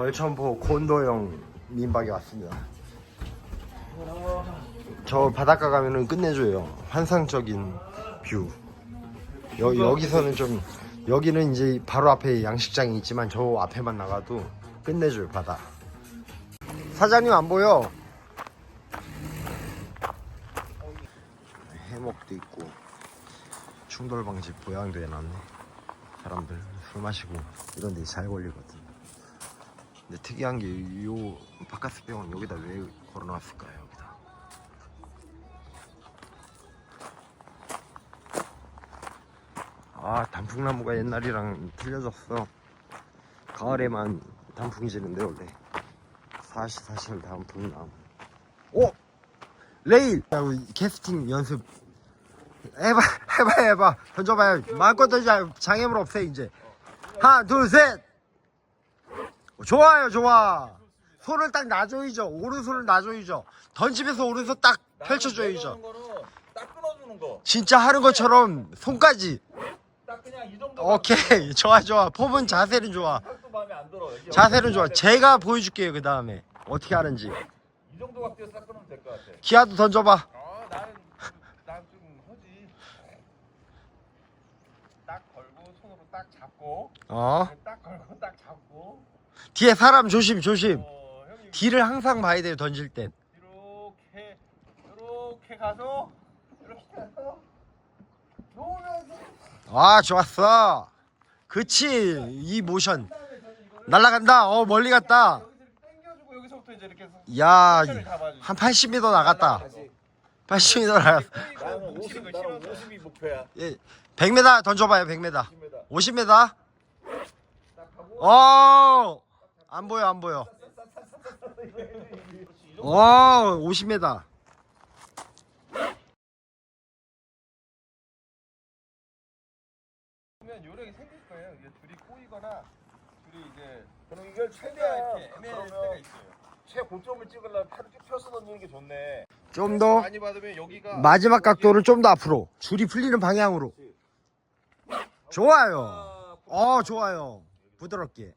벌천포 콘도형 민박에 왔습니다. 저 바닷가 가면은 끝내줘요. 환상적인 뷰. 여, 여기서는 좀 여기는 이제 바로 앞에 양식장이 있지만 저 앞에만 나가도 끝내줘요 바다. 사장님 안 보여? 해먹도 있고 충돌 방지 보양도 해놨네. 사람들 술 마시고 이런 데 잘 걸리거든. 근데 특이한 게 요 바카스 병원 여기다 왜 걸어놨을까요? 여기다. 아 단풍나무가 옛날이랑 틀려졌어. 가을에만 단풍이 지는데 원래 사실 사실 단풍나무. 오 레일. 캐스팅 연습 해봐 해봐 해봐 던져봐요. 마음껏 던져 장애물 없애 이제. 하나 둘 셋. 좋아요 좋아. 손을 딱 놔줘야죠. 오른손을 놔줘야죠. 던지면서 오른손 딱 펼쳐줘야죠. 내려오는 거는 딱 끊어주는 거. 진짜 하는 것처럼 손까지. 딱 그냥 이 정도. 오케이 좋아 좋아. 폼은 자세는 좋아. 각도 마음에 안 들어. 이게 자세는 좋아. 제가 보여줄게요 그 다음에 어떻게 하는지. 이 정도 각도에서 딱 끊으면 될 것 같아. 기아도 던져봐. 난좀 허지. 딱 걸고 손으로 딱 잡고. 어 딱 걸고 딱 잡고. 뒤에 사람 조심 조심. 어, 형님 뒤를 항상 봐야 돼요 던질 땐. 이렇게 이렇게 가서 이렇게 가서 놓으면서 아 좋았어. 그치 이 모션 그다음에 저는 이거를 날라간다. 어 멀리 갔다. 여기서 이렇게 당겨주고 여기서부터 이제 이렇게 해서 야. 한 80m 나갔다. 80m 나갔어. 나는 50, 나는 50이 목표야. 예, 100m 던져봐요 100m. 50m. 50m. 딱 하고. 어. 안 보여 안 보여. 어 50m. 보면 요령이 생길 거예요. 이게 둘이 꼬이거나 둘이 이제 그럼 이걸 최대한 이렇게 애매할 때가 있어요. 최고점을 찍으려면 팔을 쭉 펴서 던지는 게 좋네. 좀 더 많이 받으면 여기가 마지막 각도를 좀 더 앞으로. 줄이 풀리는 방향으로. 좋아요. 어 좋아요. 부드럽게.